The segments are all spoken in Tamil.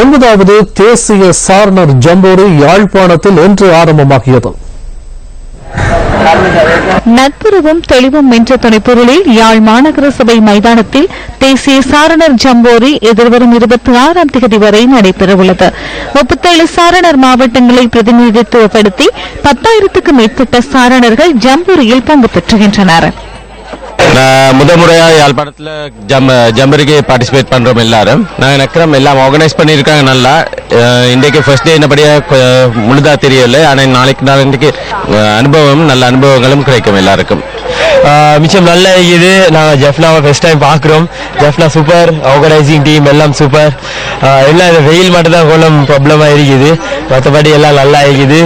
ஒன்பதாவது தேசிய சாரணர் ஜம்போரி யாழ்ப்பாணத்தில் இன்று ஆரம்பமாகியது. நட்புறவும் தெளிவும் என்ற துணைப்பொருளில் யாழ் மாநகர சபை மைதானத்தில் தேசிய சாரணர் ஜம்போரி எதிர்வரும் இருபத்தி ஆறாம் தேதி வரை நடைபெறவுள்ளது. முப்பத்தேழு சாரணர் மாவட்டங்களை பிரதிநிதித்துவப்படுத்தி பத்தாயிரத்துக்கும் மேற்பட்ட சாரணர்கள் ஜம்போரியில் பங்கு பெற்றுகின்றனர். நான் முத முறையா யாழ்ப்பாணத்தில் ஜம் ஜம்பருக்கு பார்ட்டிசிபேட் பண்றோம் எல்லாரும். நாங்கள் நக்கிறோம் எல்லாம் ஆர்கனைஸ் பண்ணியிருக்காங்க நல்லா. இன்றைக்கு ஃபர்ஸ்ட் டே என்னபடியா முழுதா தெரியல ஆனால் நாளைக்கு நாளைக்கு அனுபவம் நல்ல அனுபவங்களும் கிடைக்கும் எல்லாருக்கும். மிச்சம் நல்லா இருக்குது நாங்கள் ஜெஃப்னாவை ஃபர்ஸ்ட் டைம் பார்க்குறோம். ஜெஃப்னா சூப்பர் ஆர்கனைசிங் டீம் எல்லாம் சூப்பர் எல்லாம் இந்த வெயில் மட்டும் தான் கொஞ்சம் ப்ராப்ளமாக இருக்குது. மற்றபடி எல்லாம் நல்லா இருக்குது.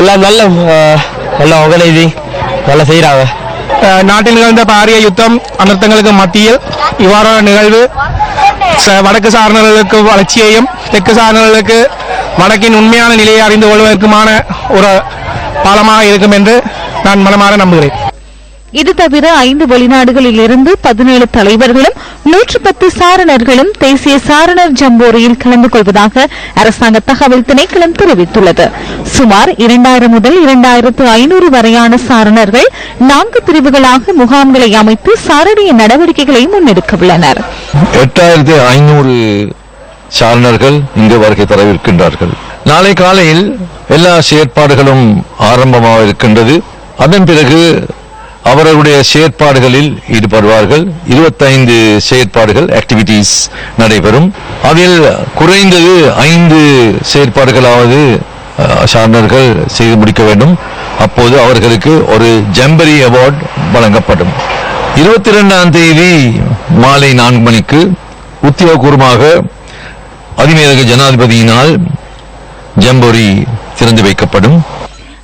எல்லாம் நல்ல நல்லா ஆர்கனைசிங் நல்லா செய்கிறாங்க நாட்டில் நிகழ்ந்த பாரிய யுத்தம் அனர்த்தங்களுக்கு மத்தியில் இவ்வாறான நிகழ்வு ச- வடக்கு சாரணர்களுக்கு வளர்ச்சியையும் தெற்கு சாரணர்களுக்கு வடக்கின் உண்மையான நிலையை அறிந்து கொள்வதற்குமான ஒரு பாலமாக இருக்கும் என்று நான் மனமாற நம்புகிறேன் இது தவிர ஐந்து வெளிநாடுகளில் இருந்து பதினேழு தலைவர்களும் நூற்று பத்து சாரணர்களும் தேசிய சாரணர் ஜம்போரியில் கலந்து கொள்வதாக அரசாங்க தகவல் திணைக்களம் தெரிவித்துள்ளது. சுமார் இரண்டாயிரம் முதல் இரண்டாயிரத்து ஐநூறு வரையான சாரணர்கள் நான்கு பிரிவுகளாக முகாம்களை அமைத்து சாரணிய நடவடிக்கைகளை முன்னெடுக்க உள்ளனர் எட்டாயிரத்தி ஐநூறு சாரணர்கள் இங்கு வருகை தரவிருக்கின்றார்கள். நாளை காலையில் எல்லா செயற்பாடுகளும் ஆரம்பமாக இருக்கின்றது அதன் பிறகு அவர்களுடைய செயற்பாடுகளில் ஈடுபடுவார்கள். இருபத்தைந்து செயற்பாடுகள் ஆக்டிவிட்டீஸ் நடைபெறும். அதில் குறைந்தது ஐந்து செயற்பாடுகளாவது சார்ந்தர்கள் செய்து முடிக்க வேண்டும். அப்போது அவர்களுக்கு ஒரு ஜம்பரி அவார்ட் வழங்கப்படும். இருபத்தி ரெண்டாம் தேதி மாலை நான்கு மணிக்கு உத்தியோகபூர்வமாக அதிமேதக ஜனாதிபதியினால் ஜம்பொரி திறந்து வைக்கப்படும்.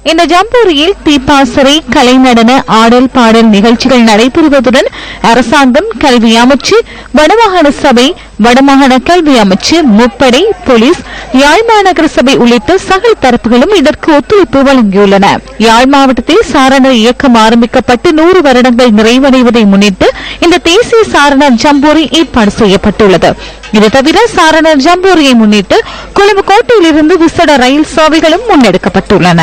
இந்த ஜம்பூரியில் தீப்பாசறை கலை நடன ஆடல் பாடல் நிகழ்ச்சிகள் நடைபெறுவதுடன் அரசாங்கம் கல்வி அமைச்சு வடமாகாண சபை வடமாகாண கல்வி அமைச்சு முப்படை போலீஸ் யாழ் மாநகர சபை உள்ளிட்ட சகல தரப்புகளும் இதற்கு ஒத்துழைப்பு வழங்கியுள்ளன. யாழ் மாவட்டத்தில் சாரணர் இயக்கம் ஆரம்பிக்கப்பட்டு நூறு வருடங்கள் நிறைவடைவதை முன்னிட்டு இந்த தேசிய சாரணர் ஜம்பூரி ஏற்பாடு செய்யப்பட்டுள்ளது. இது தவிர சாரணர் ஜம்பூரியை முன்னிட்டு கொழும்பு கோட்டையிலிருந்து விசேட ரயில் சேவைகளும் முன்னெடுக்கப்பட்டுள்ளன.